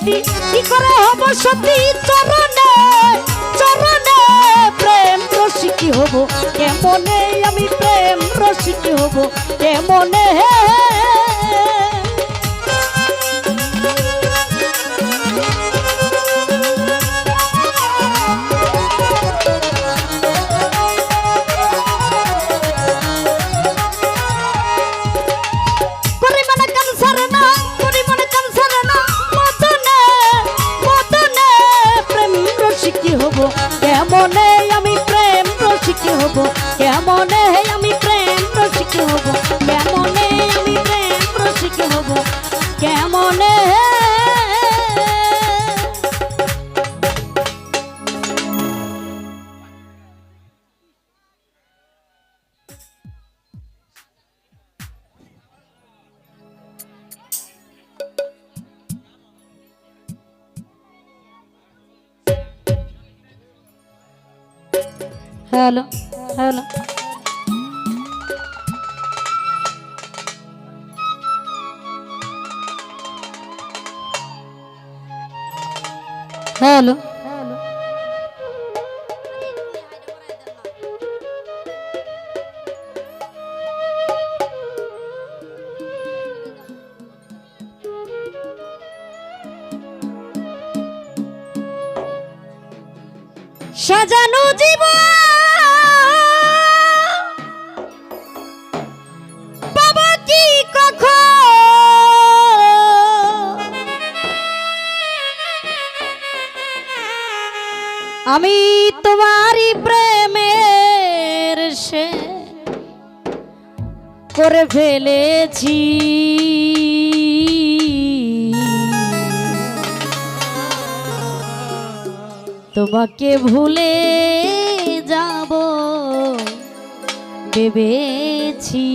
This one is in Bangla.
করতি কি করে হব সতী চরণে চরণে প্রেম রসিকি হব। কেমনে আমি প্রেম রসিকি হব? কেমনে? পরিমাণে হ্যালো হ্যালো হ্যালো সাজানো জীবন! আমি তোমারই প্রেমের সে করে ফেলেছি। তোমাকে ভুলে যাব ভেবেছি।